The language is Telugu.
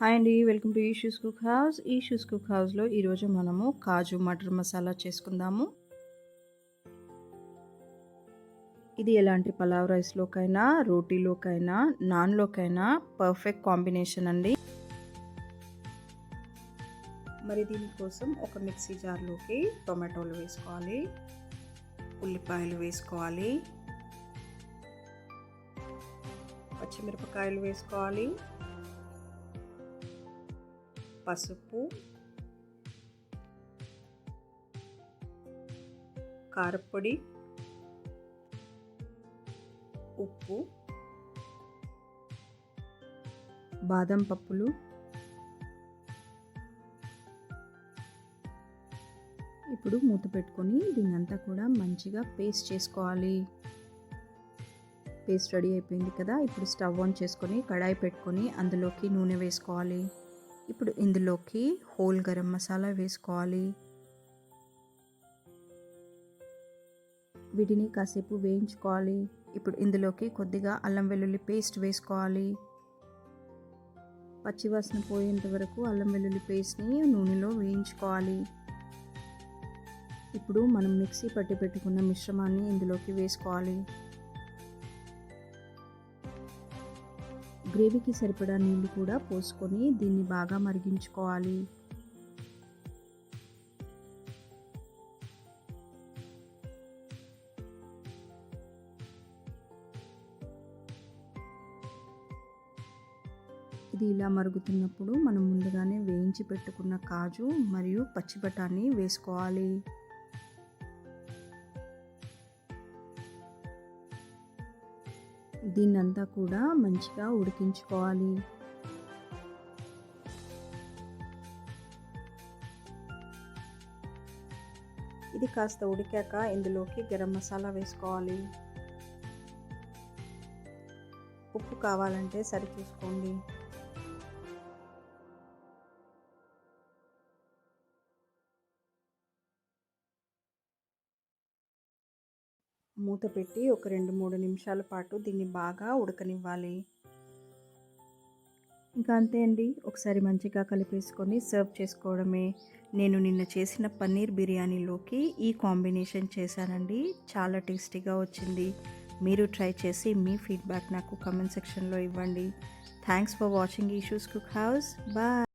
హాయ్ అండి welcome to Eeshu's cook house. Eeshu's cook హౌస్లో ఈరోజు మనము కాజు మటర్ మసాలా చేసుకుందాము. ఇది ఎలాంటి పలావ్ రైస్లోకైనా రోటీలోకైనా నాన్లోకైనా పర్ఫెక్ట్ కాంబినేషన్ అండి. మరి దీనికోసం ఒక మిక్సీ జార్లోకి టొమాటోలు వేసుకోవాలి. ఉల్లిపాయలు వేసుకోవాలి. పచ్చిమిరపకాయలు వేసుకోవాలి. పసుపు కారపొడి ఉప్పు బాదం పప్పులు ఇప్పుడు మూత పెట్టుకొని దీని అంతా కూడా మంచిగా పేస్ట్ చేసుకోవాలి పేస్ట్ రెడీ అయిపోయింది కదా ఇప్పుడు స్టవ్ ఆన్ చేసుకొని కడాయి పెట్టుకొని అందులోకి నూనె వేసుకోవాలి ఇప్పుడు ఇందులోకి హోల్ గరం మసాలా వేసుకోవాలి. వీటిని కాసేపు వేయించుకోవాలి. ఇప్పుడు ఇందులోకి కొద్దిగా అల్లం వెల్లుల్లి పేస్ట్ వేసుకోవాలి. పచ్చివాసన పోయేంత వరకు అల్లం వెల్లుల్లి పేస్ట్ని నూనెలో వేయించుకోవాలి. ఇప్పుడు మనం మిక్సీ పట్టి పెట్టుకున్న మిశ్రమాన్ని ఇందులోకి వేసుకోవాలి. గ్రేవీకి సరిపడా నీళ్ళు కూడా పోసుకొని దీన్ని బాగా మరిగించుకోవాలి. ఇది ఇలా మరుగుతున్నప్పుడు మనం ముందుగానే వేయించి పెట్టుకున్న కాజు మరియు పచ్చి బఠానీ వేసుకోవాలి. దీన్నంతా కూడా మంచిగా ఉడికించుకోవాలి. ఇది కాస్త ఉడికాక ఇందులోకి గరం మసాలా వేసుకోవాలి. ఉప్పు కావాలంటే సరి చూసుకోండి మూత పెట్టి ఒక రెండు మూడు నిమిషాల పాటు దీన్ని బాగా ఉడకనివ్వాలి. ఇంకా అంతే అండి. ఒకసారి మంచిగా కలిపేసుకొని సర్వ్ చేసుకోవడమే. నేను నిన్న చేసిన పన్నీర్ బిర్యానీలోకి ఈ కాంబినేషన్ చేశానండి. చాలా టేస్టీగా వచ్చింది. మీరు ట్రై చేసి మీ ఫీడ్బ్యాక్ నాకు కమెంట్ సెక్షన్లో ఇవ్వండి. Thanks for watching Eeshu's cook house. Bye.